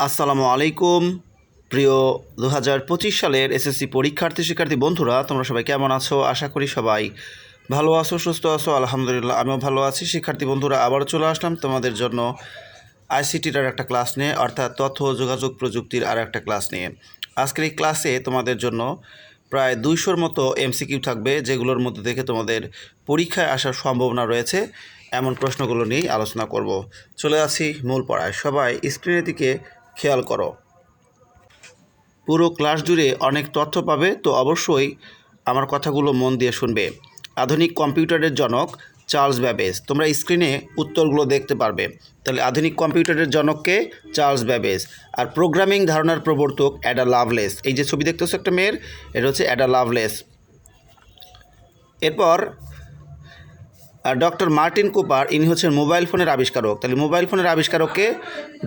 আসসালামু আলাইকুম। প্রিয় দু হাজার পঁচিশ সালের এসএসসি পরীক্ষার্থী শিক্ষার্থী বন্ধুরা, তোমরা সবাই কেমন আছো? আশা করি সবাই ভালো আছো, সুস্থ আছো, আলহামদুলিল্লাহ আমিও ভালো আছি। শিক্ষার্থী বন্ধুরা আবারও চলে আসলাম তোমাদের জন্য আইসিটির আর একটা ক্লাস নিয়ে, অর্থাৎ তথ্য, যোগাযোগ প্রযুক্তির আর একটা ক্লাস নিয়ে। আজকের এই ক্লাসে তোমাদের জন্য প্রায় দুইশোর মতো এমসিকিউ থাকবে, যেগুলোর মধ্যে থেকে তোমাদের পরীক্ষায় আসার সম্ভাবনা রয়েছে। এমন প্রশ্নগুলো নিয়েই আলোচনা করব। চলে আসি মূল পড়ায়। সবাই স্ক্রিনের দিকে খেয়াল করো। পুরো ক্লাস জুড়ে অনেক তথ্য পাবে, তো অবশ্যই আমার কথাগুলো মন দিয়ে শুনবে। আধুনিক কম্পিউটারের জনক চার্লস ব্যাবেজ। তোমরা স্ক্রিনে উত্তরগুলো দেখতে পারবে। তাহলে আধুনিক কম্পিউটারের জনককে চার্লস ব্যাবেজ। আর প্রোগ্রামিং ধারণার প্রবর্তক অ্যাডা লাভলেস। এই যে ছবি দেখতেছো একটা মেয়ের, এটা হচ্ছে অ্যাডা লাভলেস। এরপর আর ডক্টর মার্টিন কুপার, ইনি হচ্ছেন মোবাইল ফোনের আবিষ্কারক। তাহলে মোবাইল ফোনের আবিষ্কারককে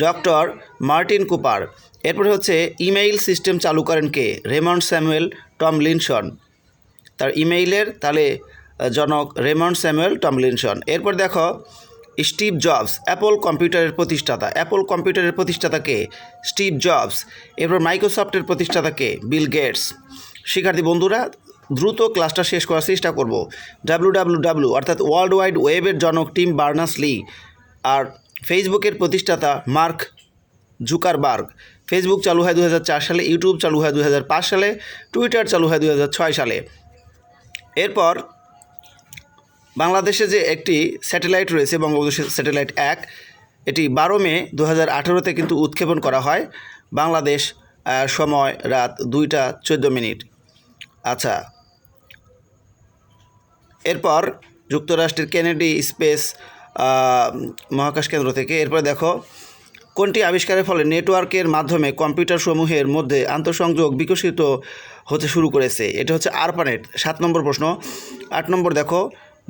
ডক্টর মার্টিন কুপার। এরপরে হচ্ছে ইমেইল সিস্টেম চালু করেন কে? রেমন্ড স্যামুয়েল টম লিনসন তার ইমেইলের, তাহলে জনক রেমন্ড স্যামুয়েল টম লিনসন এরপর দেখো, স্টিভ জবস, অ্যাপল কম্পিউটারের প্রতিষ্ঠাতা। অ্যাপল কম্পিউটারের প্রতিষ্ঠাতাকে স্টিভ জবস। এরপর মাইক্রোসফটের প্রতিষ্ঠাতাকে বিল গেটস। শিক্ষার্থী বন্ধুরা দ্রুত ক্লাসটা শেষ করার চেষ্টা করব। ডাব্লু ডাব্লু ডাব্লু অর্থাৎ ওয়ার্ল্ড ওয়াইড ওয়েবের জনক টিম বার্নাস লি আর ফেসবুকের প্রতিষ্ঠাতা মার্ক জুকারবার্গ। ফেসবুক চালু হয় দু হাজার চার সালে, ইউটিউব চালু হয় দু হাজার পাঁচ সালে, টুইটার চালু হয় দু হাজার ছয় সালে। এরপর বাংলাদেশে যে একটি স্যাটেলাইট রয়েছে, বঙ্গবন্ধু স্যাটেলাইট এক, এটি বারো মে দু হাজার কিন্তু উৎক্ষেপণ করা হয়। বাংলাদেশ সময় রাত দুইটা চোদ্দ মিনিট। আচ্ছা এরপর যুক্তরাষ্ট্রের কেনেডি স্পেস মহাকাশ কেন্দ্র থেকে এরপর দেখো, কোনটি আবিষ্কারের ফলে নেটওয়ার্কের মাধ্যমে কম্পিউটার সমূহের মধ্যে আন্তঃসংযোগ বিকশিত হতে শুরু করেছে? এটা হচ্ছে আরপানেট, সাত নম্বর প্রশ্ন। আট নম্বর দেখো,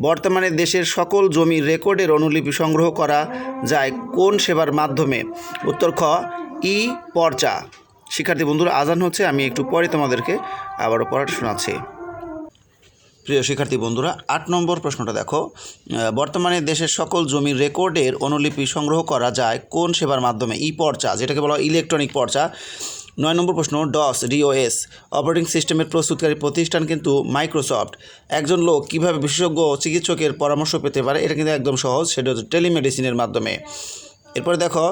বর্তমানে দেশের সকল জমির রেকর্ডের অনুলিপি সংগ্রহ করা যায় কোন সেবার মাধ্যমে? উত্তর খ, ই পর্চা। শিক্ষার্থী বন্ধুরা, আজান হচ্ছে, আমি একটু পরে তোমাদেরকে আবারও পড়াটা শোনাচ্ছি। প্রিয় শিক্ষার্থী বন্ধুরা, আট নম্বর প্রশ্নটা দেখো। বর্তমানে দেশের সকল জমির রেকর্ডের অনুলিপি সংগ্রহ করা যায় কোন সেবার মাধ্যমে? ই পর্চা, যেটাকে বলা ইলেকট্রনিক পর্চা। নয় নম্বর প্রশ্ন, ডস, ডিওএস, অপারেটিং সিস্টেমের প্রস্তুতকারী প্রতিষ্ঠান কিন্তু মাইক্রোসফট। একজন লোক কীভাবে বিশেষজ্ঞ চিকিৎসকের পরামর্শ পেতে পারে, এটা কিন্তু একদম সহজ, সেটা হচ্ছে টেলিমেডিসিনের মাধ্যমে। এরপরে দেখো,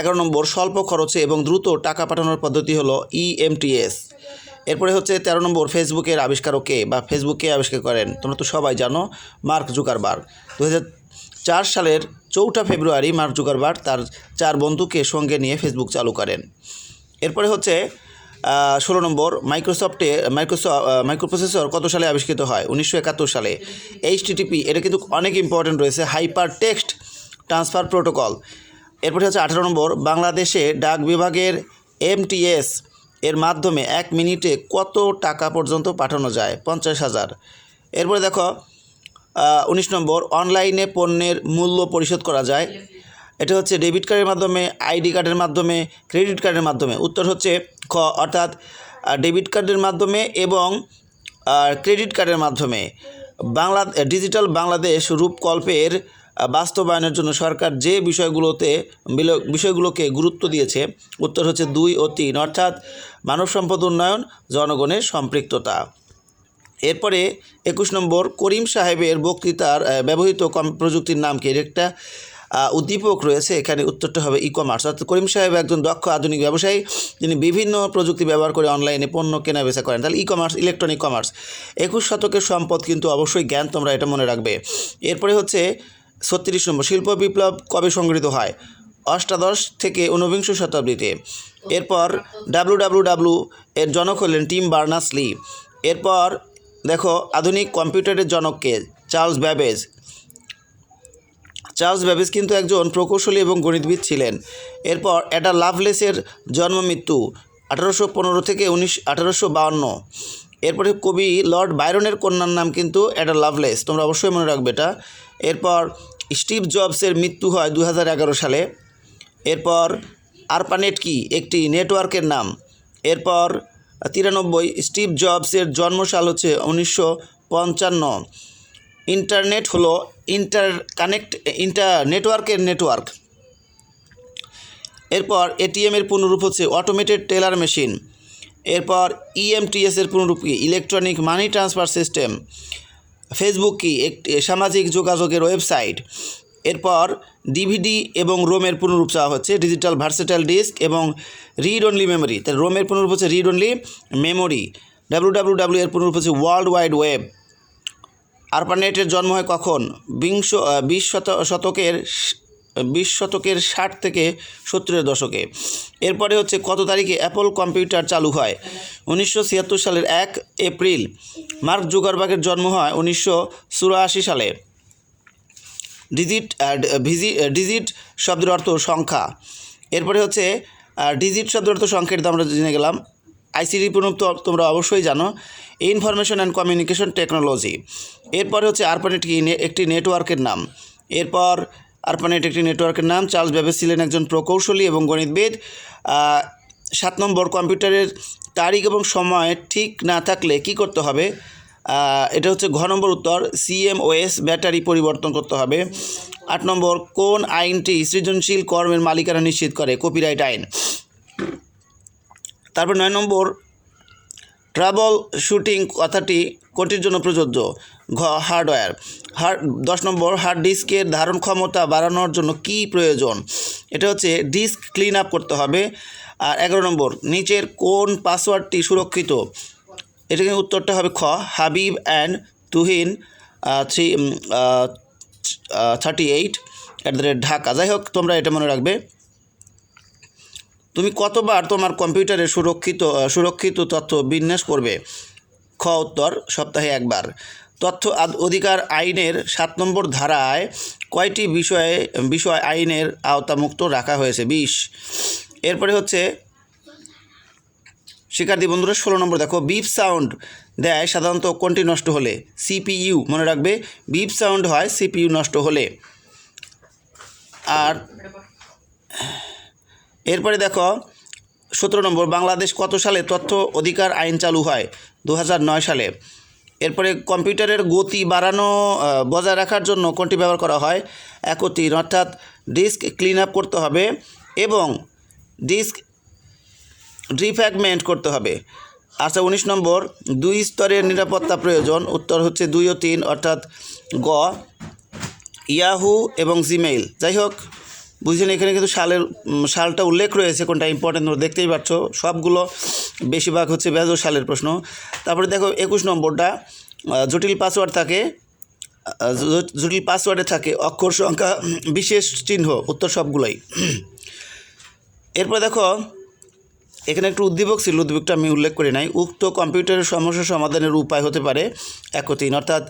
এগারো নম্বর, স্বল্প খরচে এবং দ্রুত টাকা পাঠানোর পদ্ধতি হলো E ইএমটিএস এরপরে হচ্ছে তেরো নম্বর ফেসবুকের আবিষ্কারকে বা ফেসবুককে আবিষ্কার করেন। তোমরা তো সবাই জানো, মার্ক জুকারবার্গ। দু চার সালের চৌঠা ফেব্রুয়ারি মার্ক জুকারবার্গ তার চার বন্ধুকে সঙ্গে নিয়ে ফেসবুক চালু করেন। এরপরে হচ্ছে ষোলো নম্বর মাইক্রোসফটে মাইক্রোসফট মাইক্রোপ্রসেসর কত সালে আবিষ্কৃত হয়? উনিশশো একাত্তর সালে। এইচটিটিপি এটা কিন্তু অনেক ইম্পর্টেন্ট রয়েছে। Hyper text transfer protocol. এরপরে হচ্ছে আঠারো নম্বর, বাংলাদেশে ডাক বিভাগের এমটিএস এর মাধ্যমে এক মিনিটে কত টাকা পর্যন্ত পাঠানো যায়? পঞ্চাশ হাজার। এরপরে দেখো উনিশ নম্বর, অনলাইনে পণ্যের মূল্য পরিশোধ করা যায়। এটা হচ্ছে ডেবিট কার্ডের মাধ্যমে, আইডি কার্ডের মাধ্যমে, ক্রেডিট কার্ডের মাধ্যমে। উত্তর হচ্ছে খ, অর্থাৎ ডেবিট কার্ডের মাধ্যমে এবং ক্রেডিট কার্ডের মাধ্যমে। বাংলা, ডিজিটাল বাংলাদেশ রূপকল্পের বাস্তবায়নের জন্য সরকার যে বিষয়গুলোতে, বিষয়গুলোকে গুরুত্ব দিয়েছে, উত্তর হচ্ছে দুই ও তিন। অর্থাৎ মানব সম্পদ উন্নয়ন, জনগণের সম্পৃক্ততা। এরপরে একুশ নম্বর, করিম সাহেবের বক্তৃতার ব্যবহৃত কম প্রযুক্তির নাম কি? একটা উদ্দীপক রয়েছে, এখানে উত্তরটা হবে ই কমার্স অর্থাৎ করিম সাহেব একজন দক্ষ আধুনিক ব্যবসায়ী, তিনি বিভিন্ন প্রযুক্তি ব্যবহার করে অনলাইনে পণ্য কেনা বেচা করেন। তাহলে ই কমার্স ইলেকট্রনিক কমার্স, একুশ শতকের সম্পদ কিন্তু অবশ্যই জ্ঞান, তোমরা এটা মনে রাখবে। এরপরে হচ্ছে ছত্রিশ নম্বর, শিল্প বিপ্লব কবে সংগৃহীত হয়? অষ্টাদশ থেকে ঊনবিংশ শতাব্দীতে। এরপর ডাব্লু এর জনক হলেন টিম বার্নাস লি এরপর দেখো আধুনিক কম্পিউটারের জনককে, চার্লস ব্যাবেজ। চার্লস ব্যাবেজ কিন্তু একজন প্রকৌশলী এবং গণিতবিদ ছিলেন। এরপর এটা লাভলেসের জন্ম মৃত্যু আঠারোশো পনেরো থেকে উনিশ, আঠারোশো বাউন্ন এরপরে কবি লর্ড বাইরনের কন্যার নাম কিন্তু এটা লাভলেস। তোমরা অবশ্যই মনে রাখবে এটা। এরপর স্টিভ জবসের মৃত্যু হয় দু হাজার এগারো সালে। এরপর আরপানেট কি? একটি নেটওয়ার্কের নাম। এরপর তিরানব্বই, স্টিভ জবসের জন্মসাল হচ্ছে উনিশশো পঞ্চান্ন। ইন্টারনেট হলো ইন্টার কানেক্ট ইন্টার নেটওয়ার্কের নেটওয়ার্ক। এরপর এটিএম এর পুনরূপ হচ্ছে অটোমেটেড টেলার মেশিন। এরপর ইএমটিএস এর পুনরূপ কি? Electronic money transfer system. Facebook কি? একটি সামাজিক যোগাযোগের ওয়েবসাইট। এরপর ডিভিডি এবং রোমের পুনরূপ চাওয়া হচ্ছে, ডিজিটাল ভার্সেটাইল ডিস্ক এবং রিড অনলি মেমোরি। তাহলে রোমের পুনরূপ হচ্ছে read only memory. W W W এর পুনরূপ হচ্ছে ওয়ার্ল্ড ওয়াইড ওয়েব। আরপানেটের জন্ম হয় কখন? বিংশ বিশ শত, শতকের বিশ শতকের ষাট থেকে সত্তরের দশকে। এরপরে হচ্ছে কত তারিখে অ্যাপল কম্পিউটার চালু হয়? উনিশশো ছিয়াত্তর সালের এক এপ্রিল। মার্ক জুগারবাগের জন্ম হয় উনিশশো চুরাশি সালে। ডিজিট ভিজি ডিজিট শব্দের অর্থ সংখ্যা। এরপরে হচ্ছে ডিজিট শব্দের অর্থ সংখ্যার তো আমরা জেনে গেলাম। আইসিডি তো তোমরা অবশ্যই জানো। Information and communication technology. এরপরে হচ্ছে আরপানেট কি একটি নেটওয়ার্কের নাম। এরপর আরপানেট একটি নেটওয়ার্কের নাম, চার্লস ব্যাবেজ ছিলেন একজন প্রকৌশলী এবং গণিতবিদ। সাত নম্বর কম্পিউটারের তারিখ এবং সময় ঠিক না থাকলে কি করতে হবে? এটা হচ্ছে ঘ নম্বর উত্তর সিএমওএস ব্যাটারি পরিবর্তন করতে হবে। আট নম্বর, কোন আইনটি সৃজনশীল কর্মের মালিকানা নিশ্চিত করে? কপিরাইট আইন। তারপর নয় নম্বর ট্রাবল শুটিং কথাটি কোটির জন্য প্রযোজ্য। ঘ হার্ডওয়্যার হার্ড দশ নম্বর হার্ড ডিস্কের ধারণ ক্ষমতা বাড়ানোর জন্য কি প্রয়োজন? এটা হচ্ছে ডিস্ক ক্লিন আপ করতে হবে। আর এগারো নম্বর, নিচের কোন পাসওয়ার্ডটি সুরক্ষিত? এটা কিন্তু উত্তরটা হবে খ, Habib and Tuhin three thirty eight at the rate Dhaka. যাই হোক, তোমরা এটা মনে রাখবে। তুমি কতবার তোমার কম্পিউটারে সুরক্ষিত সুরক্ষিত তথ্য বিন্যাস করবে? খ, উত্তর, সপ্তাহে একবার। তথ্য অধিকার আইনের সাত নম্বর ধারায় কয়টি বিষয়ে, বিষয় আইনের আওতামুক্ত রাখা হয়েছে? বিশ। এরপরে হচ্ছে শিক্ষার্থী বন্ধুরা, ষোলো নম্বর দেখো বিপ সাউন্ড দেয় সাধারণত কোনটি নষ্ট হলে? সিপিইউ মনে রাখবে বিপ সাউন্ড হয় সিপিইউ নষ্ট হলে। আর এরপরে দেখো, সতেরো নম্বর, বাংলাদেশ কত সালে তথ্য অধিকার আইন চালু হয়? দু সালে। এরপরে কম্পিউটারের গতি বাড়ানো বজায় রাখার জন্য কোনটি ব্যবহার করা হয়? একতিন অর্থাৎ ডিস্ক ক্লিন আপ করতে হবে এবং ডিস্ক রিফ্যাগমেন্ট করতে হবে। আচ্ছা উনিশ নম্বর, দুই স্তরের নিরাপত্তা প্রয়োজন। উত্তর হচ্ছে দুই ও তিন, অর্থাৎ গ, ইয়াহু এবং জিমেইল। যাই হোক বুঝলেন এখানে কিন্তু সালের সালটা উল্লেখ রয়েছে, কোনটা ইম্পর্টেন্ট দেখতেই পাচ্ছ। সবগুলো বেশিরভাগ হচ্ছে বেজো সালের প্রশ্ন। তারপরে দেখো একুশ নম্বরটা জটিল পাসওয়ার্ড থাকে জটিল পাসওয়ার্ডে থাকে অক্ষর সংখ্যা, বিশেষ চিহ্ন, উত্তর সবগুলোই। এরপর দেখো এখানে একটু উদ্দীপক ছিল, উদ্দীপকটা আমি উল্লেখ করি নাই। উক্ত কম্পিউটারের সমস্যা সমাধানের উপায় হতে পারে একতিন অর্থাৎ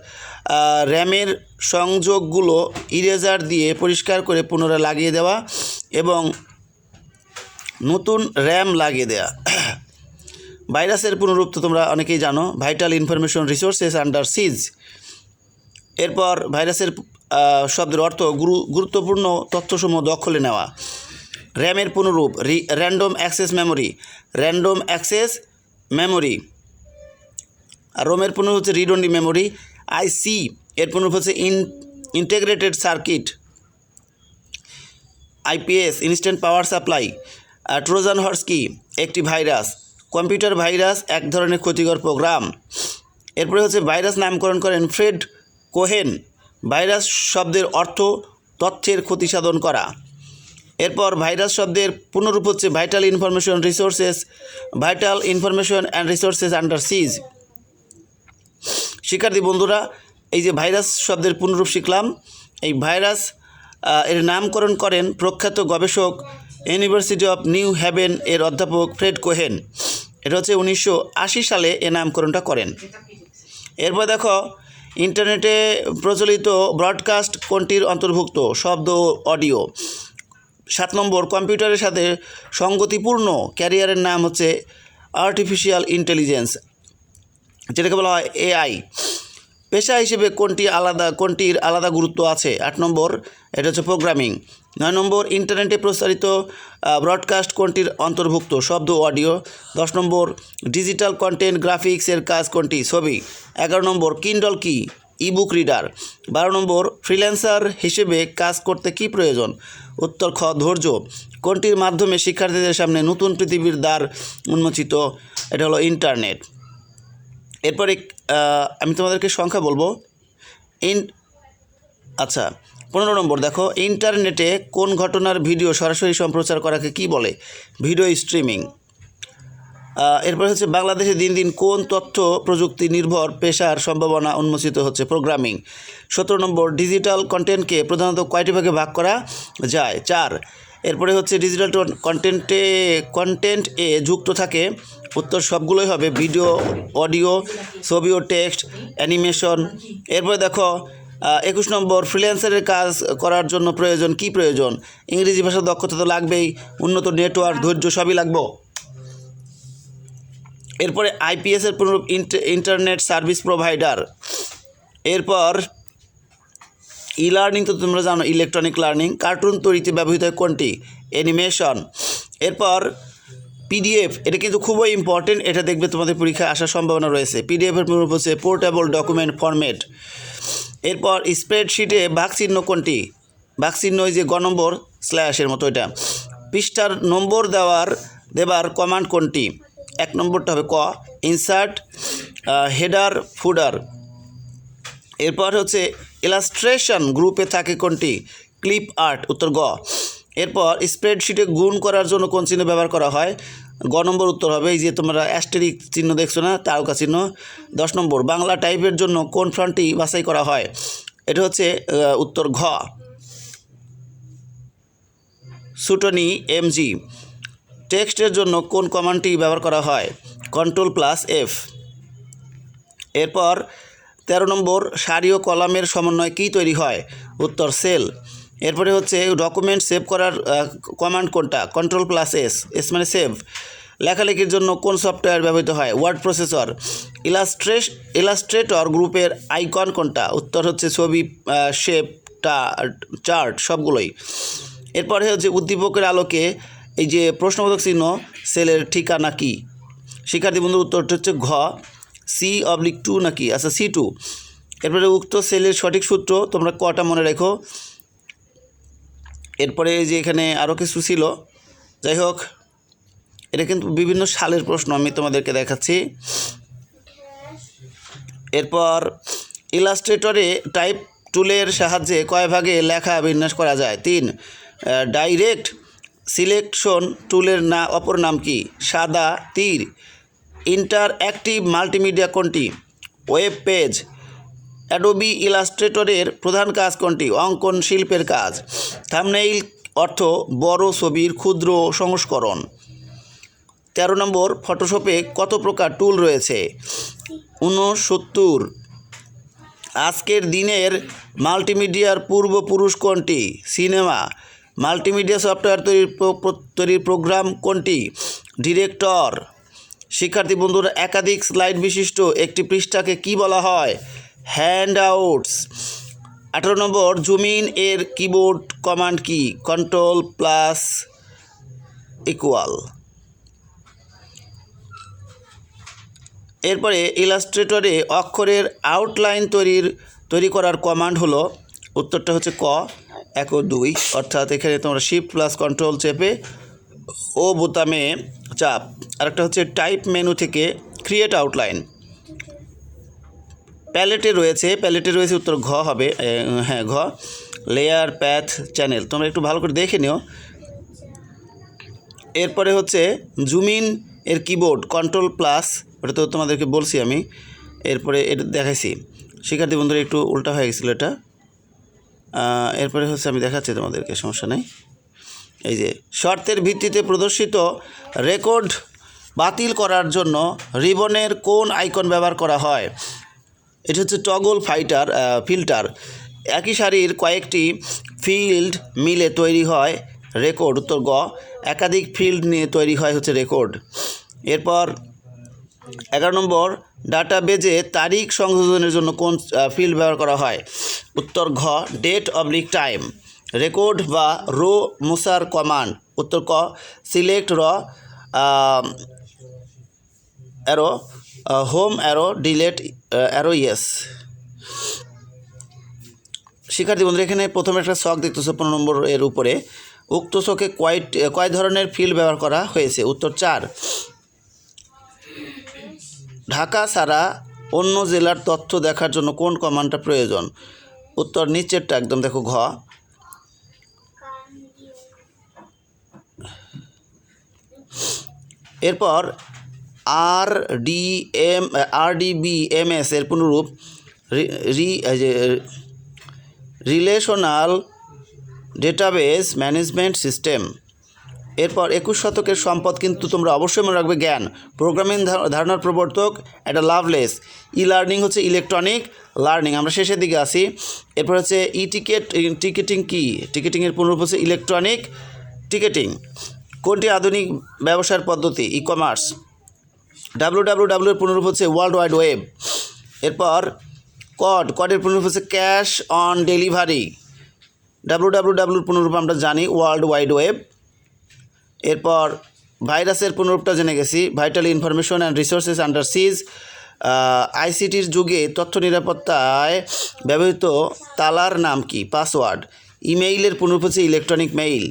র্যামের সংযোগগুলো ইরেজার দিয়ে পরিষ্কার করে পুনরায় লাগিয়ে দেওয়া এবং নতুন র্যাম লাগিয়ে দেওয়া ভাইরাসের পুনরূপ তো তোমরা অনেকেই জানো, vital information resources under siege. এরপর ভাইরাসের শব্দের অর্থ গুরু, গুরুত্বপূর্ণ তথ্যসমূহ দখলে নেওয়া। র্যামের পুনরূপ random access memory random access memory আর রোমের পুনরূপ হচ্ছে রিড অনলি মেমোরি আইসি এর পুনরূপ হচ্ছে in integrated circuit IPS instant power supply Trojan horse কি একটি ভাইরাস কম্পিউটার ভাইরাস এক ধরনের ক্ষতিকর প্রোগ্রাম এরপরে হচ্ছে ভাইরাস নামকরণ করেন ফ্রেড কোহেন ভাইরাস শব্দের অর্থ তথ্যের ক্ষতি সাধন করা। এরপর ভাইরাস শব্দের পুনরূপ হচ্ছে vital information resources, vital information and resources under siege. শিক্ষার্থী বন্ধুরা, এই যে ভাইরাস শব্দের পুনরূপ শিখলাম, এই ভাইরাস এর নামকরণ করেন প্রখ্যাত গবেষক ইউনিভার্সিটি অফ নিউ হ্যাভেন এর অধ্যাপক ফ্রেড কোহেন। এটা হচ্ছে উনিশশো আশি সালে এ নামকরণটা করেন। এরপর দেখো, ইন্টারনেটে প্রচলিত ব্রডকাস্ট কোনটির অন্তর্ভুক্ত? শব্দ, অডিও। সাত নম্বর, কম্পিউটারের সাথে সঙ্গতিপূর্ণ ক্যারিয়ারের নাম হচ্ছে আর্টিফিশিয়াল ইন্টেলিজেন্স, যেটাকে বলা হয় এআই। পেশা হিসেবে কোনটি আলাদা, কোনটির আলাদা গুরুত্ব আছে? আট নম্বর, এটা হচ্ছে প্রোগ্রামিং। নয় নম্বর, ইন্টারনেটে প্রসারিত ব্রডকাস্ট কোনটির অন্তর্ভুক্ত? শব্দ, অডিও। দশ নম্বর, ডিজিটাল কন্টেন্ট, গ্রাফিক্সের কাজ কোনটি? ছবি। এগারো নম্বর, কিন্ডল কি? Ebook reader. বারো নম্বর, ফ্রিল্যান্সার হিসেবে কাজ করতে কি প্রয়োজন? উত্তর খ, ধৈর্য। কোনটির মাধ্যমে শিক্ষার্থীদের সামনে নতুন পৃথিবীর দ্বার উন্মোচিত? এটা হলো ইন্টারনেট। এরপরে আমি তোমাদেরকে সংখ্যা বলব। ইন আচ্ছা পনেরো নম্বর, দেখো, ইন্টারনেটে কোন ঘটনার ভিডিও সরাসরি সম্প্রচার করাকে কি বলে? Video streaming. এরপর হচ্ছে বাংলাদেশে দিন দিন কোন তথ্য প্রযুক্তি নির্ভর পেশার সম্ভাবনা উন্মোচিত হচ্ছে? প্রোগ্রামিং। সতেরো নম্বর, ডিজিটাল কন্টেন্টকে প্রধানত কয়টি ভাগে ভাগ করা যায়? চার, এরপরে হচ্ছে ডিজিটাল কন্টেন্টে, কন্টেন্ট এ যুক্ত থাকে। উত্তর সবগুলোই হবে ভিডিও, অডিও, ছবি ও টেক্সট, অ্যানিমেশন। এরপরে দেখো একুশ নম্বর, ফ্রিল্যান্সারের কাজ করার জন্য প্রয়োজন কি প্রয়োজন? ইংরেজি ভাষার দক্ষতা তো লাগবেই। উন্নত নেটওয়ার্ক, ধৈর্য সবই লাগবে। এরপরে আইপিএসের পুনরূপ ইন্ট- ইন্টারনেট সার্ভিস প্রোভাইডার এরপর ই লার্নিং তো তোমরা জানো ইলেকট্রনিক লার্নিং কার্টুন তৈরিতে ব্যবহৃত হয় কোনটি? অ্যানিমেশন এরপর পিডিএফ এটা কিন্তু খুবই ইম্পর্টেন্ট এটা দেখবে তোমাদের পরীক্ষায় আসার সম্ভাবনা রয়েছে। পিডিএফের পুনরূপ হচ্ছে পোর্টেবল ডকুমেন্ট ফরম্যাট এরপর স্প্রেডশিটে ভাগ চিহ্ন কোনটি? ভাগ চিহ্ন যে গ নম্বর স্ল্যাশের মতো এটা। পৃষ্ঠার নম্বর দেওয়ার, দেবার কমান্ড কোনটি? এক নম্বরটা হবে ক ইনসার্ট হেডার ফুডার এরপর হচ্ছে ইলাস্ট্রেশন গ্রুপে থাকে কোনটি? ক্লিপ আর্ট উত্তর গ। এরপর স্প্রেডশিটে গুণ করার জন্য কোন চিহ্ন ব্যবহার করা হয়? গ নম্বর উত্তর হবে, এই যে তোমরা অ্যাস্টেরিক চিহ্ন দেখছ না, তারকা চিহ্ন। দশ নম্বর, বাংলা টাইপের জন্য কোন ফ্রন্টটি বাছাই করা হয়? এটা হচ্ছে উত্তর ঘ। সুটনি এমজি টেক্সটের জন্য কোন কমান্ডটি ব্যবহার করা হয়? Control plus F. এরপর, তেরো নম্বর, সারি ও কলামের সমন্বয় কী তৈরি হয়? উত্তর, সেল। এরপরে হচ্ছে, ডকুমেন্ট সেভ করার কমান্ড কোনটা? Control plus S. এস মানে সেভ। লেখালেখির জন্য কোন সফটওয়্যার ব্যবহৃত হয়? Word processor. ইলাস্ট্রেস ইলাস্ট্রেটর গ্রুপের আইকন কোনটা? উত্তর হচ্ছে ছবি শেপ চার্ট, সবগুলোই। এরপরে হচ্ছে, উদ্দীপকের আলোকে এই যে প্রশ্নবোধক চিহ্ন, সেলের ঠিকানা কি? শিক্ষার্থী বন্ধুর উত্তরটা হচ্ছে ঘ সি অবলিক টু নাকি? আচ্ছা সি টু এরপরে উক্ত সেলের সঠিক সূত্র তোমরা কটা মনে রেখো? এরপরে যে এখানে আরও কিছু ছিল। যাই হোক, এটা কিন্তু বিভিন্ন সালের প্রশ্ন আমি তোমাদেরকে দেখাচ্ছি। এরপর, ইলাস্ট্রেটরে টাইপ টুলের সাহায্যে কয় ভাগে লেখা বিন্যাস করা যায়? তিন ডাইরেক্ট সিলেকশন টুলের না, অপর নাম কি? সাদা তীর। ইন্টার অ্যাক্টিভ মাল্টিমিডিয়া কোনটি? Web page. অ্যাডোবি ইলাস্ট্রেটরের প্রধান কাজ কোনটি? অঙ্কন শিল্পের কাজ। থামনেইল অর্থ বড় ছবির ক্ষুদ্র সংস্করণ। তেরো নম্বর, ফটোশপে কত প্রকার টুল রয়েছে? ঊনসত্তর। আজকের দিনের মাল্টিমিডিয়ার পূর্বপুরুষ কোনটি? সিনেমা। মাল্টিমিডিয়া সফটওয়্যার তৈরির তৈরির প্রোগ্রাম কোনটি? ডিরেক্টর। শিক্ষার্থী বন্ধুরা, একাধিক স্লাইড বিশিষ্ট একটি পৃষ্ঠাকে কি বলা হয়? হ্যান্ড আউটস আঠারো নম্বর, জুমিন এর কিবোর্ড কমান্ড কি? Control plus equal. এরপরে ইলাস্ট্রেটরে অক্ষরের আউটলাইন তৈরির, তৈরি করার কমান্ড হলো উত্তরটা হচ্ছে ক, এক ও দুই। অর্থাৎ এখানে তোমরা শিফট প্লাস কন্ট্রোল চেপে ও বোতামে চাপ। আরেকটা হচ্ছে টাইপ মেনু থেকে ক্রিয়েট আউটলাইন প্যালেটে রয়েছে প্যালেটে রয়েছে উত্তর ঘ হবে হ্যাঁ ঘ। লেয়ার প্যাথ চ্যানেল তোমরা একটু ভালো করে দেখে নিও। এরপরে হচ্ছে জুমিন এর কিবোর্ড কন্ট্রোল প্লাস ওটা তো তোমাদেরকে বলছি আমি। এরপরে এটা দেখাইছি। শিক্ষার্থী বন্ধুরা, একটু উল্টা হয়ে গেছিল এটা। এরপরে হচ্ছে আমি দেখাচ্ছি তোমাদেরকে, সমস্যা নেই। এই যে, শর্তের ভিত্তিতে প্রদর্শিত রেকর্ড বাতিল করার জন্য রিবনের কোন আইকন ব্যবহার করা হয়? এটা হচ্ছে টগল ফাইটার ফিল্টার। একই সারির কয়েকটি ফিল্ড মিলে তৈরি হয় রেকর্ড, উত্তর গ। একাধিক ফিল্ড নিয়ে তৈরি হয় হচ্ছে রেকর্ড। এরপর এগারো নম্বর, ডাটাবেজে তারিখ সংশোধনের জন্য কোন ফিল্ড ব্যবহার করা হয়? উত্তর ঘ ডেট অবলিক টাইম রেকর্ড বা রো মুসার কমান্ড উত্তর ক সিলেক্ট র arrow home arrow delete arrow yes শিক্ষার্থী বন্ধুরা, এখানে প্রথমে একটা শখ দেখতেছো পনেরো নম্বর এর উপরে। উক্ত চোখে কয় কয় ধরনের ফিল্ড ব্যবহার করা হয়েছে। উত্তর চার ঢাকা ছাড়া অন্য জেলার তথ্য দেখার জন্য কোন কমান্ডটা প্রয়োজন? উত্তর নিচেরটা একদম দেখো ঘ। এরপর R D M, R D B M S এর পুনরূপ রি- রিলেশনাল ডেটাবেস ম্যানেজমেন্ট সিস্টেম। এরপর একুশ শতকের সম্পদ কিন্তু তোমরা অবশ্যই মনে রাখবে জ্ঞান। প্রোগ্রামিং ধারণার প্রবর্তক একটা লাভলেস ই লার্নিং হচ্ছে ইলেকট্রনিক লার্নিং আমরা শেষের দিকে আসি এরপর হচ্ছে ই টিকেট টিকেটিং কি টিকেটিংয়ের পুনরূপ হচ্ছে ইলেকট্রনিক টিকেটিং কোনটি আধুনিক ব্যবসার পদ্ধতি? E commerce W W W এর পুনরূপ হচ্ছে ওয়ার্ল্ড ওয়াইড ওয়েব এরপর কড কডের পুনরূপ হচ্ছে cash on delivery W W ডাব্লুর পুনরূপ আমরা জানি ওয়ার্ল্ড ওয়াইড ওয়েব এরপর ভাইরাসের পুনরূপটা জেনে গেছি। Vital information and resources under siege আইসিটির যুগে তথ্য নিরাপত্তায় ব্যবহৃত তালার নাম কি? পাসওয়ার্ড ইমেইলের পুনরূপ হচ্ছে ইলেকট্রনিক মেইল।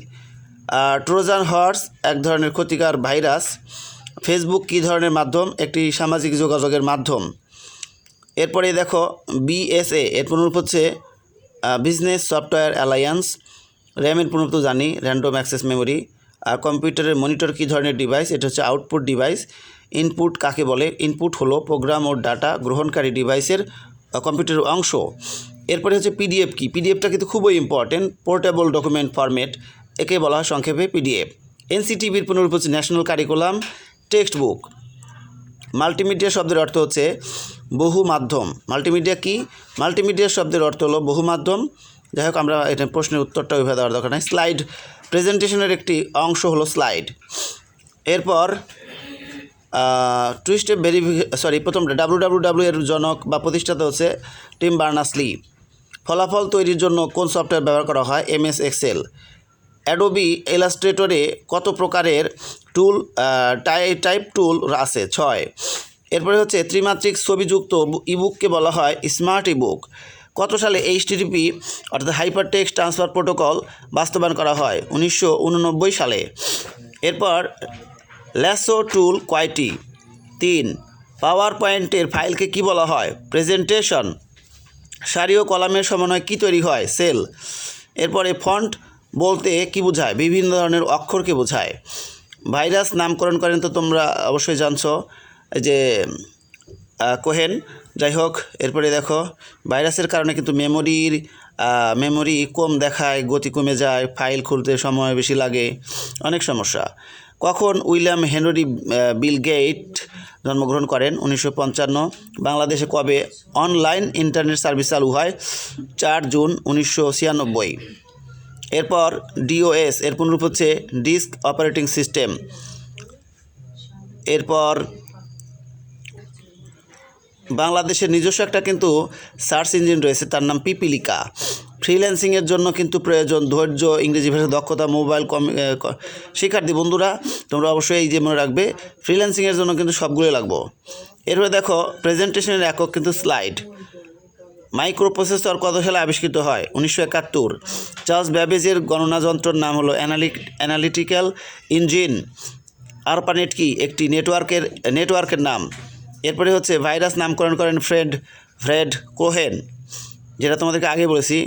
ট্রোজান হর্স এক ধরনের ক্ষতিকর ভাইরাস। ফেসবুক কী ধরনের মাধ্যম? একটি সামাজিক যোগাযোগের মাধ্যম। এরপরে দেখো বিএসএ এর পুনরূপ হচ্ছে বিজনেস সফটওয়্যার অ্যালায়েন্স র্যামের পুনরূপ তো জানি র্যান্ডম অ্যাক্সেস মেমোরি কম্পিউটারের মনিটর কী ধরনের ডিভাইস এটা হচ্ছে আউটপুট ডিভাইস ইনপুট কাকে বলে? ইনপুট হলো প্রোগ্রাম ও ডাটা গ্রহণকারী ডিভাইসের কম্পিউটারের অংশ। এরপরে হচ্ছে পিডিএফ কি পিডিএফটা কিন্তু খুবই ইম্পর্টেন্ট পোর্টেবল ডকুমেন্ট ফরম্যাট একে বলা হয় সংক্ষেপে পিডিএফ এনসিটিভির পুনরূপ হচ্ছে national curriculum text book multimedia শব্দের অর্থ হচ্ছে বহু মাধ্যম। মাল্টিমিডিয়া কি? মাল্টিমিডিয়া শব্দের অর্থ হলো বহু মাধ্যম। যাই হোক, আমরা এটা প্রশ্নের উত্তরটা ওইভাবে দেওয়ার দরকার নাই। স্লাইড প্রেজেন্টেশনের একটি অংশ হলো স্লাইড। এরপর টু ভেরিফি সরি প্রথমটা ডাব্লু ডাব্লু ডাব্লু এর জনক বা প্রতিষ্ঠাতা হচ্ছে টিম বার্নাসলি ফলাফল তৈরির জন্য কোন সফটওয়্যার ব্যবহার করা হয়? MS, Excel. অ্যাডোবি ইলাস্ট্রেটরে কত প্রকারের টুল টাই, টাইপ টুল আছে? ছয়। এরপরে হচ্ছে ত্রিমাত্রিক ছবিযুক্ত ইবুককে বলা হয় স্মার্ট ইবুক কত সালে এইচটিটিপি অর্থাৎ হাইপার টেক্সট ট্রান্সফার প্রোটোকল বাস্তবায়ন করা হয়? উনিশশো উননব্বই সালে। এরপর, ল্যাসো টুল কয়টি? তিন। পাওয়ার পয়েন্টের ফাইলকে কি বলা হয়? প্রেজেন্টেশন। সারি ও কলামের সমন্বয়ে কী তৈরি হয়? সেল। এরপরে ফন্ট বলতে কি বোঝায়? বিভিন্ন ধরনের অক্ষরকে বোঝায়। ভাইরাস নামকরণ করেন তো তোমরা অবশ্যই জানছো, যে কোহেন। যাই হোক এরপরে দেখো, ভাইরাসের কারণে কিন্তু মেমোরির মেমোরি কম দেখায়, গতি কমে যায় ফাইল খুলতে সময় বেশি লাগে, অনেক সমস্যা। কখন উইলিয়াম হেনরি বিল গেট জন্মগ্রহণ করেন? উনিশশো পঞ্চান্ন। বাংলাদেশে কবে? অনলাইন ইন্টারনেট সার্ভিস চালু হয় চার জুন উনিশশো ছিয়ানব্বই। এরপর ডিওএস, এর পুনরূপ হচ্ছে ডিস্ক অপারেটিং সিস্টেম। এরপর বাংলাদেশের নিজস্ব একটা কিন্তু সার্চ ইঞ্জিন রয়েছে, তার নাম পিপিলিকা। ফ্রিল্যান্সিংয়ের জন্য কিন্তু প্রয়োজন ধৈর্য, ইংরেজি ভাষা দক্ষতা, মোবাইল কম শিক্ষার্থী বন্ধুরা, তোমরা অবশ্যই এই যে মনে রাখবে ফ্রিল্যান্সিংয়ের জন্য কিন্তু সবগুলোই লাগবো। এরপরে দেখো, প্রেজেন্টেশনের একক কিন্তু স্লাইড। মাইক্রো প্রসেসর কত সালে আবিষ্কৃত হয়? উনিশশো একাত্তর। চার্লস ব্যাবেজের গণনা যন্ত্রের নাম হলো অ্যানালিক অ্যানালিটিক্যাল ইঞ্জিন। আরপানেট কি? একটি নেটওয়ার্কের নেটওয়ার্কের নাম। এরপরে হচ্ছে ভাইরাস নামকরণ করেন ফ্রেড ফ্রেড কোহেন, যেটা তোমাদেরকে আগে বলেছি।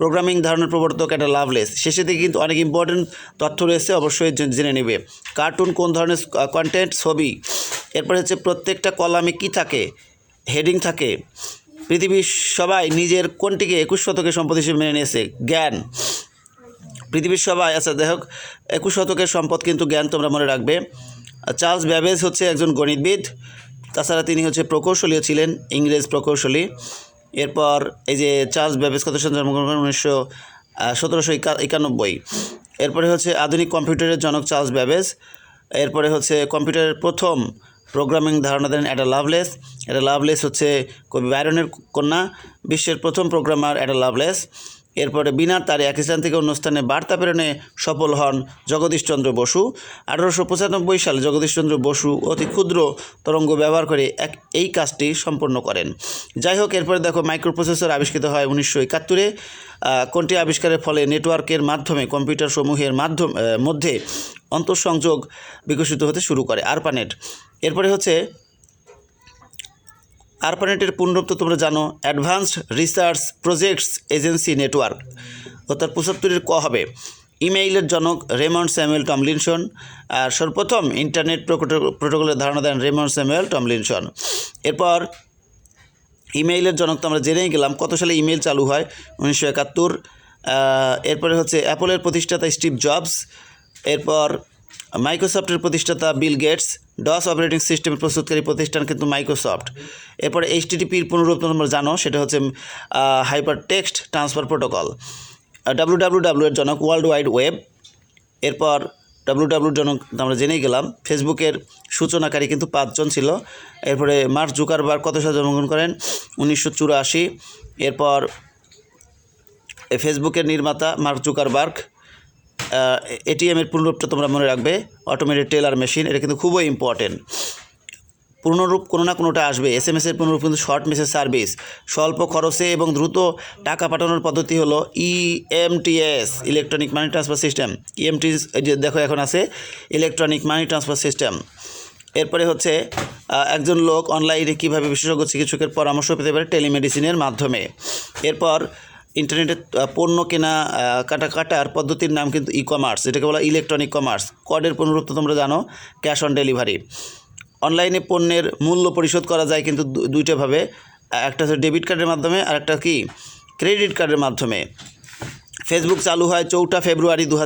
প্রোগ্রামিং ধারণের প্রবর্তক একটা লাভলেস শেষে দিকে কিন্তু অনেক ইম্পর্টেন্ট তথ্য রয়েছে, অবশ্যই জেনে নেবে। কার্টুন কোন ধরনের কন্টেন্ট ছবি? এরপরে হচ্ছে প্রত্যেকটা কলামে কি থাকে? হেডিং থাকে। পৃথিবীর সবাই নিজের কোনটিকে একুশ শতকের সম্পদ হিসেবে মেনে নিয়েছে? জ্ঞান। পৃথিবীর সবাই আচ্ছা দেখ একুশ শতকের সম্পদ কিন্তু জ্ঞান তোমরা মনে রাখবে। চার্লস ব্যাবেজ হচ্ছে একজন গণিতবিদ। তাছাড়া তিনি হচ্ছে প্রকৌশলীও ছিলেন, ইংরেজ প্রকৌশলী। এরপর এই যে চার্লস ব্যাবেজ কত জন্মগ্রহণ করেন? উনিশশো সতেরোশো একানব্বই। এরপরে হচ্ছে আধুনিক কম্পিউটারের জনক চার্লস ব্যাবেজ। এরপরে হচ্ছে কম্পিউটারের প্রথম প্রোগ্রামিং ধারণা দেন অ্যাডা লাভলেস। অ্যাডা লাভলেস হচ্ছে কবি বাইরনের কন্যা, বিশ্বের প্রথম প্রোগ্রামার অ্যাডা লাভলেস। এরপরে বিনা তারে এক স্থান থেকে অন্য স্থানে বার্তা প্রেরণে সফল হন জগদীশচন্দ্র বসু। আঠারোশো পঁচানব্বই সালে জগদীশচন্দ্র বসু অতি ক্ষুদ্র তরঙ্গ ব্যবহার করে এক, এই কাজটি সম্পন্ন করেন। যাই হোক, এরপরে দেখো মাইক্রোপ্রসেসর আবিষ্কৃত হয় উনিশশো একাত্তরে। কোনটি আবিষ্কারের ফলে নেটওয়ার্কের মাধ্যমে কম্পিউটার সমূহের মাধ্যম মধ্যে অন্তঃসংযোগ বিকশিত হতে শুরু করে আরপানেট। এরপরে হচ্ছে আরপানেটের পূর্ণরূপ তো তোমরা জানো। Advanced research projects agency network অর্থাৎ পঁচাত্তরের ক হবে। ইমেইলের জনক রেমন্ড স্যামুয়েল টমলিনসন। আর সর্বপ্রথম ইন্টারনেট প্রোটো- প্রোটোকলের ধারণা দেন রেমন্ড স্যামুয়েল টমলিনসন। এরপর ইমেইলের জনক তো আমরা জেনেই গেলাম কত সালে ইমেইল চালু হয়, উনিশশো একাত্তর। এরপরে হচ্ছে অ্যাপলের প্রতিষ্ঠাতা স্টিভ জবস। এরপর মাইক্রোসফটের প্রতিষ্ঠাতা বিল গেটস, ডস অপারেটিং সিস্টেমের প্রস্তুতকারী প্রতিষ্ঠান কিন্তু মাইক্রোসফট। এরপরে এইচটিটিপির পুনরূপ তোমরা জানো, সেটা হচ্ছে hyper text transfer protocol. W W W এর জনক ওয়ার্ল্ড ওয়াইড ওয়েব। এরপর ডাব্লু ডাব্লুর জনক আমরা জেনেই গেলাম ফেসবুকের সূচনাকারী কিন্তু পাঁচজন ছিল। এরপরে মার্ক জুকারবার্গ কত সালে জন্মগ্রহণ করেন? উনিশশো চুরাশি। এরপর ফেসবুকের নির্মাতা মার্ক জুকারবার্গ। এটিএমের পূর্ণরূপটা তোমরা মনে রাখবে। অটোমেটেড টেলার মেশিন এটা কিন্তু খুবই ইম্পর্টেন্ট পূর্ণরূপ কোনো না কোনোটা আসবে। এস এম এসের পূর্ণরূপ কিন্তু শর্ট মেসেজ সার্ভিস স্বল্প খরচে এবং দ্রুত টাকা পাঠানোর পদ্ধতি হলো EMTS electronic money transfer system EMT যে দেখো এখন আছে ইলেকট্রনিক মানি ট্রান্সফার সিস্টেম এরপরে হচ্ছে একজন লোক অনলাইনে কীভাবে বিশেষজ্ঞ চিকিৎসকের পরামর্শ পেতে পারে টেলিমেডিসিনের মাধ্যমে। এরপর ইন্টারনেটে পণ্য কেনা কাটা কাটার পদ্ধতির নাম কিন্তু ই কমার্স এটাকে বলা ইলেকট্রনিক কমার্স কডের পুনরূপ তো তোমরা জানো ক্যাশ অন ডেলিভারি অনলাইনে পণ্যের মূল্য পরিশোধ করা যায় কিন্তু দুইটাভাবে একটা হচ্ছে ডেবিট কার্ডের মাধ্যমে, আর একটা কি? ক্রেডিট কার্ডের মাধ্যমে। ফেসবুক চালু হয় চৌঠা ফেব্রুয়ারি দু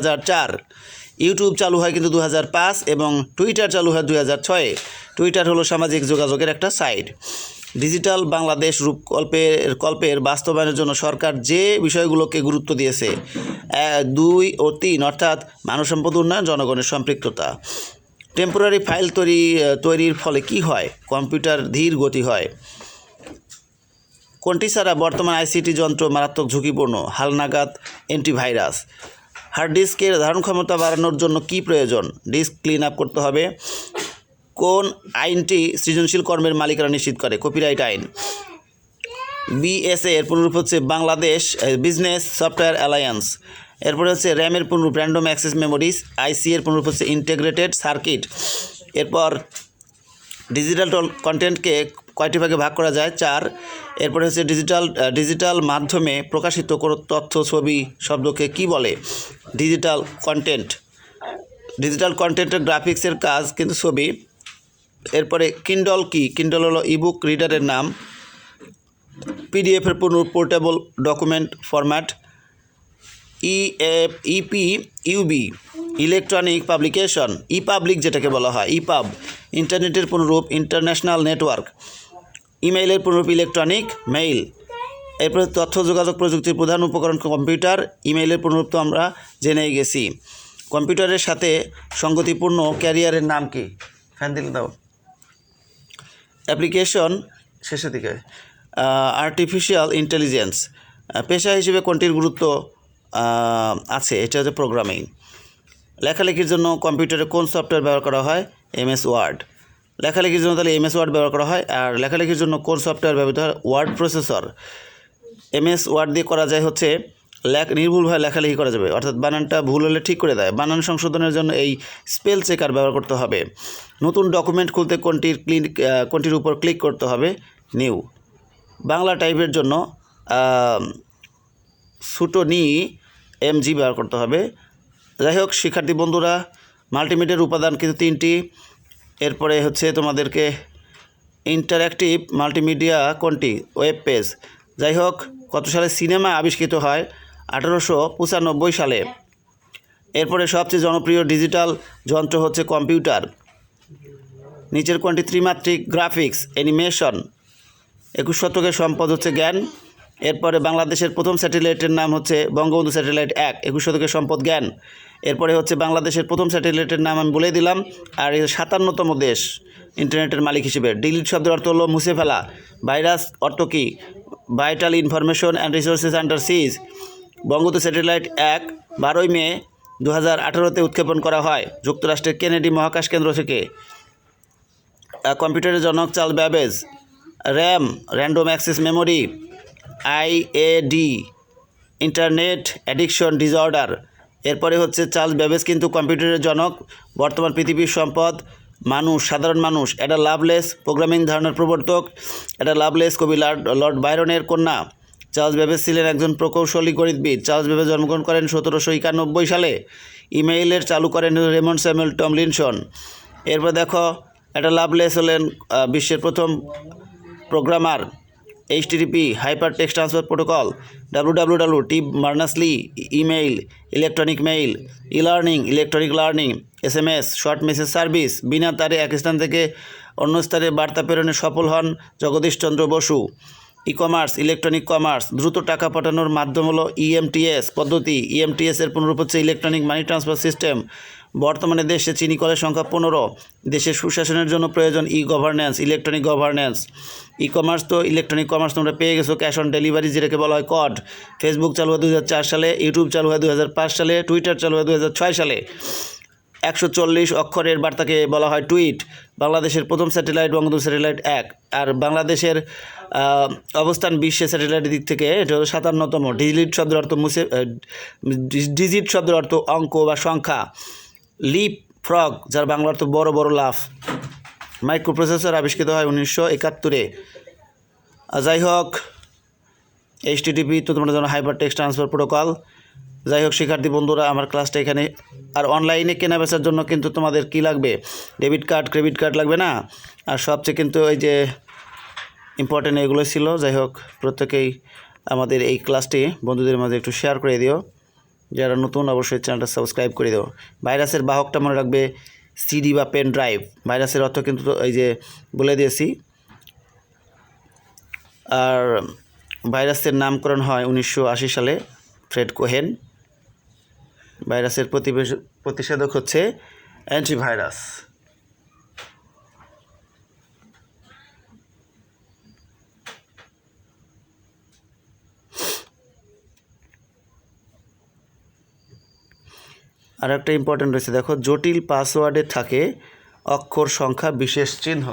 ইউটিউব চালু হয় কিন্তু দু এবং টুইটার চালু হয় দু টুইটার হলো সামাজিক যোগাযোগের একটা সাইট ডিজিটাল বাংলাদেশ রূপকল্পের, কল্পের বাস্তবায়নের জন্য সরকার যে বিষয়গুলোকে গুরুত্ব দিয়েছে দুই ও তিন, অর্থাৎ মানব সম্পদ উন্নয়ন, জনগণের সম্পৃক্ততা। টেম্পোরারি ফাইল তৈরি, তৈরির ফলে কি হয়? কম্পিউটার ধীর গতি হয়। কোনটি ছাড়া বর্তমান আইসিটি যন্ত্র মারাত্মক ঝুঁকিপূর্ণ? হালনাগাদ অ্যান্টিভাইরাস হার্ড ডিস্কের ধারণ ক্ষমতা বাড়ানোর জন্য কি প্রয়োজন? ডিস্ক ক্লিন আপ করতে হবে। কোন আইনটি সৃজনশীল কর্মের মালিকানা নিশ্চিত করে? কপিরাইট আইন। বিএসএ এর পুনরূপ হচ্ছে বাংলাদেশ বিজনেস সফটওয়্যার অ্যালায়েন্স এরপরে হচ্ছে র্যামের পুনরূপ র্যান্ডম অ্যাক্সেস মেমোরিজ আইসি এর পুনরূপ হচ্ছে ইন্টিগ্রেটেড সার্কিট এরপর ডিজিটাল কন্টেন্টকে কয়টি ভাগে ভাগ করা যায়? চার। এরপরে হচ্ছে ডিজিটাল ডিজিটাল মাধ্যমে প্রকাশিত কোনো তথ্য, ছবি, শব্দকে কি বলে? ডিজিটাল কন্টেন্ট ডিজিটাল কন্টেন্টের গ্রাফিক্সের কাজ, কিন্তু ছবি। এরপরে কিন্ডল কি? কিন্ডল হলো ইবুক রিডারের নাম। পিডিএফের পুনঃ portable document format E EP UB electronic publication E public যেটাকে বলা হয় ইপাব ইন্টারনেটের পুনরূপ ইন্টারন্যাশনাল নেটওয়ার্ক ইমেইলের পুনরূপ ইলেকট্রনিক মেইল এরপরে তথ্য, যোগাযোগ প্রযুক্তির প্রধান উপকরণ কম্পিউটার। ইমেইলের পুনরূপ তো আমরা জেনেই গেছি। কম্পিউটারের সাথে সঙ্গতিপূর্ণ ক্যারিয়ারের নাম কি? ফ্যান দিলে দাও। অ্যাপ্লিকেশন, শেষের দিকে আর্টিফিশিয়াল ইন্টেলিজেন্স পেশা হিসেবে কোনটির গুরুত্ব আছে? এটা হচ্ছে প্রোগ্রামিং লেখালেখির জন্য কম্পিউটারে কোন সফটওয়্যার ব্যবহার করা হয়? এমএস ওয়ার্ড লেখালেখির জন্য তাহলে এমএস ওয়ার্ড ব্যবহার করা হয়, আর লেখালেখির জন্য কোন সফটওয়্যার ব্যবহৃত হয়? ওয়ার্ড প্রসেসর এমএস ওয়ার্ড দিয়ে করা যায় হচ্ছে নির্ভুলভাবে লেখালেখি করা যাবে। অর্থাৎ বানানটা ভুল হলে ঠিক করে দেয়। বানান সংশোধনের জন্য এই স্পেল চেকার ব্যবহার করতে হবে। নতুন ডকুমেন্ট খুলতে কোনটির ক্লিক কোনটির উপর ক্লিক করতে হবে? নিউ বাংলা টাইপের জন্য সুটোনি এমজি ব্যবহার করতে হবে। যাই হোক, শিক্ষার্থী বন্ধুরা মাল্টিমিডিয়ার উপাদান কিন্তু তিনটি। এরপরে হচ্ছে তোমাদেরকে ইন্টারঅ্যাক্টিভ মাল্টিমিডিয়া কোনটি? ওয়েব পেজ যাই হোক, কত সালে সিনেমা আবিষ্কৃত হয়? আঠারোশো পঁচানব্বই সালে। এরপরে সবচেয়ে জনপ্রিয় ডিজিটাল যন্ত্র হচ্ছে কম্পিউটার। নিচের কোনটি? ত্রিমাত্রিক গ্রাফিক্স, অ্যানিমেশন। একুশ শতকের সম্পদ হচ্ছে জ্ঞান। এরপরে বাংলাদেশের প্রথম স্যাটেলাইটের নাম হচ্ছে বঙ্গবন্ধু স্যাটেলাইট এক, একুশ শতকের সম্পদ জ্ঞান। এরপরে হচ্ছে বাংলাদেশের প্রথম স্যাটেলাইটের নাম আমি বলে দিলাম, আর এই সাতান্নতম দেশ, ইন্টারনেটের মালিক হিসেবে। ডিলিট শব্দের অর্থ হলো মুছে ফেলা, ভাইরাস, অর্থ কী? Vital information and resources under siege. Bangabandhu satellite এক, বারোই মে দু হাজার আঠারোতে উৎক্ষেপণ করা হয় যুক্তরাষ্ট্রের কেনেডি মহাকাশ কেন্দ্র থেকে। কম্পিউটারের জনক Charles Babbage, RAM, random access memory IAD internet addiction disorder. এরপরে হচ্ছে চার্লস ব্যাবেজ কিন্তু কম্পিউটারের জনক, বর্তমান পৃথিবীর সম্পদ, মানুষ, সাধারণ মানুষ এটা লাভলেস প্রোগ্রামিং ধারণার প্রবর্তক এটা লাভলেস কবি লর্ড বাইরনের কন্যা। চার্লস বেবেজ ছিলেন একজন প্রকৌশলী গণিতবিদ। চার্লস বেবেজ জন্মগ্রহণ করেন সতেরোশো একানব্বই সালে। ইমেইলের চালু করেন রেমন্ড স্যামুয়েল টমলিনসন। এরপর দেখো এটা লাভলেস হলেন বিশ্বের প্রথম programmer HTTP hyper text transfer protocol W W W T Berners Lee email, electronic mail E learning electronic learning, S M S, short message service, বিনা তারে এক স্থান থেকে অন্য স্থানে বার্তা প্রেরণে সফল হন Jagadishchandra Bose. E commerce electronic commerce দ্রুত টাকা পাঠানোর মাধ্যম হলো E ইএমটিএস পদ্ধতি। E ইএমটিএস এর পুনরূপ হচ্ছে ইলেকট্রনিক মানি ট্রান্সফার সিস্টেম বর্তমানে দেশে চিনি কলের সংখ্যা পনেরো। দেশের সুশাসনের জন্য প্রয়োজন E governance electronic governance E commerce তো ইলেকট্রনিক কমার্স তোমরা পেয়ে গেছো ক্যাশ অন ডেলিভারি যেটাকে বলা হয় কড ফেসবুক চালু হয় দু হাজার চার সালে ইউটিউব চালু হয় দু হাজার পাঁচ সালে টুইটার চালু হয় দু হাজার ছয় সালে। একশো চল্লিশ অক্ষরের বার্তাকে বলা হয় টুইট বাংলাদেশের প্রথম স্যাটেলাইট বঙ্গবন্ধু স্যাটেলাইট এক। আর বাংলাদেশের অবস্থান বিশ্বে স্যাটেলাইটের দিক থেকে এটা হলো সাতান্নতম। ডিজিট শব্দের অর্থ আহ, ডিজিট শব্দের অর্থ অঙ্ক বা সংখ্যা। লিপ ফ্রগ যার বাংলা অর্থ বড় বড় লাফ। মাইক্রো প্রসেসর আবিষ্কৃত হয় উনিশশো একাত্তরে। যাই হোক এইচটিটিপি তো তোমরা জানো হাইপার টেক্সট ট্রান্সফার প্রোটোকল। যাই হোক, শিক্ষার্থী বন্ধুরা, আমার ক্লাসটা এখানে আর অনলাইনে কেনা বেচার জন্য কিন্তু তোমাদের কি লাগবে? ডেবিট কার্ড ক্রেডিট কার্ড লাগবে না? আর সবচেয়ে কিন্তু এই যে ইম্পর্টেন্ট এগুলো ছিল। যাই হোক, প্রত্যেকেই আমাদের এই ক্লাসটি বন্ধুদের মাঝে একটু শেয়ার করে দিও। যারা নতুন, অবশ্যই চ্যানেলটা সাবস্ক্রাইব করে দিও। ভাইরাসের বাহকটা মনে রাখবে সিডি বা পেন ড্রাইভ ভাইরাসের অর্থ কিন্তু এই যে বলে দিয়েছি। আর ভাইরাসের নামকরণ হয় উনিশশো আশি সালে ফ্রেড কোহেন ভাইরাসের প্রতিষেধক হচ্ছে অ্যান্টিভাইরাস। আর একটা ইম্পর্টেন্ট রয়েছে, দেখো, জটিল পাসওয়ার্ডে থাকে অক্ষর সংখ্যা বিশেষ চিহ্ন।